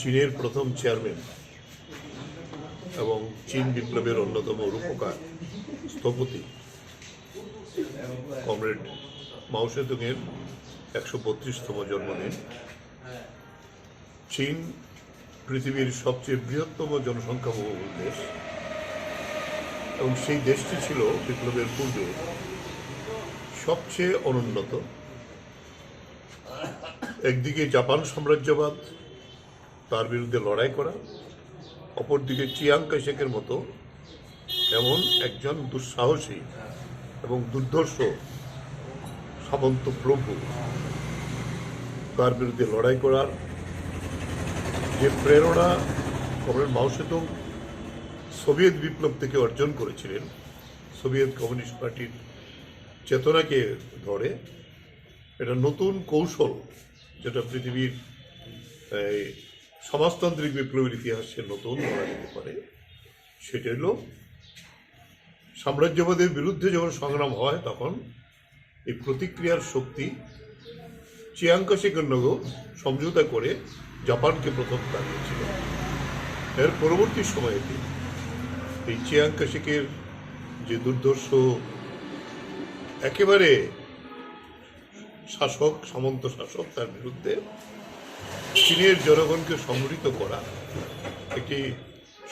চীনের প্রথম চেয়ারম্যান এবং চীন বিপ্লবের অন্যতম রূপকার স্থপতি কমরেড মাওসেতুংয়ের একশো বত্রিশতম জন্মদিন চীন পৃথিবীর সবচেয়ে বৃহত্তম জনসংখ্যা জনসংখ্যাবহুল দেশ এবং সেই দেশটি ছিল বিপ্লবের পূর্বে সবচেয়ে অনুন্নত। একদিকে জাপান সাম্রাজ্যবাদ তার বিরুদ্ধে লড়াই করা, অপরদিকে চিয়াং কাইশেকের মতো এমন একজন দুঃসাহসী এবং দুর্ধর্ষ সামন্ত প্রভু তার বিরুদ্ধে লড়াই করার যে প্রেরণা কমরেড মাও সেতুং সোভিয়েত বিপ্লব থেকে অর্জন করেছিলেন, সোভিয়েত কমিউনিস্ট পার্টির চেতনাকে ধরে, এটা নতুন কৌশল যেটা পৃথিবীর সমাজতান্ত্রিক বিপ্লবের ইতিহাসে নতুন বলা যেতে পারে। সেটা হলো, সাম্রাজ্যবাদের বিরুদ্ধে যখন সংগ্রাম হয়, তখন এই প্রতিক্রিয়ার শক্তি চিয়াঙ্কাশিকের নগর সমঝোতা করে জাপানকে প্রথম দাঁড়িয়েছিল এর পরবর্তী সময়েতে এই চিয়াঙ্কাশিকের যে দুর্ধর্ষ, একেবারে শাসক, সামন্ত শাসক তার বিরুদ্ধে চীনের জনগণকে সংগঠিত করা একটি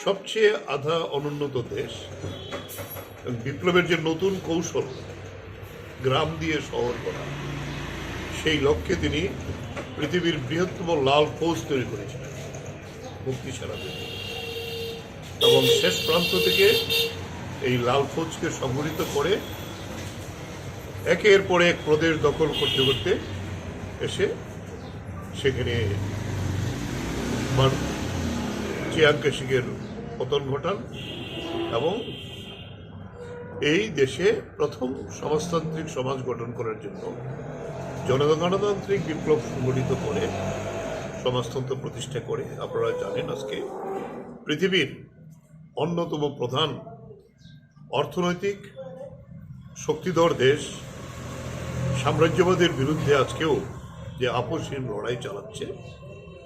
সবচেয়ে আধা অনুন্নত দেশ বিপ্লবের যে নতুন কৌশল গ্রাম দিয়ে শহর করা, সেই লক্ষ্যে তিনি পৃথিবীর বৃহত্তম লাল ফৌজ তৈরি করেছিলেন, মুক্তি সেনাদের এবং শেষ প্রান্ত থেকে এই লাল ফৌজকে সংগঠিত করে একের পর এক প্রদেশ দখল করতে করতে এসে সেখানে মান- চিয়াংকে সিংয়ের পতন ঘটান এবং এই দেশে প্রথম সমাজতান্ত্রিক সমাজ গঠন করার জন্য জনগণতান্ত্রিক বিপ্লব সংগঠিত করে সমাজতন্ত্র প্রতিষ্ঠা করে। আপনারা জানেন আজকে পৃথিবীর অন্যতম প্রধান অর্থনৈতিক শক্তিধর দেশ। সাম্রাজ্যবাদের বিরুদ্ধে আজকেও যে আপসহীন লড়াই চালাচ্ছে,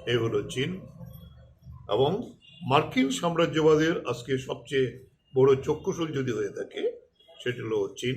এ হলো চীন। এবং মার্কিন সাম্রাজ্যবাদের আজকে সবচেয়ে বড় চক্ষুশূল যদি হয়ে থাকে সেটি হল চীন।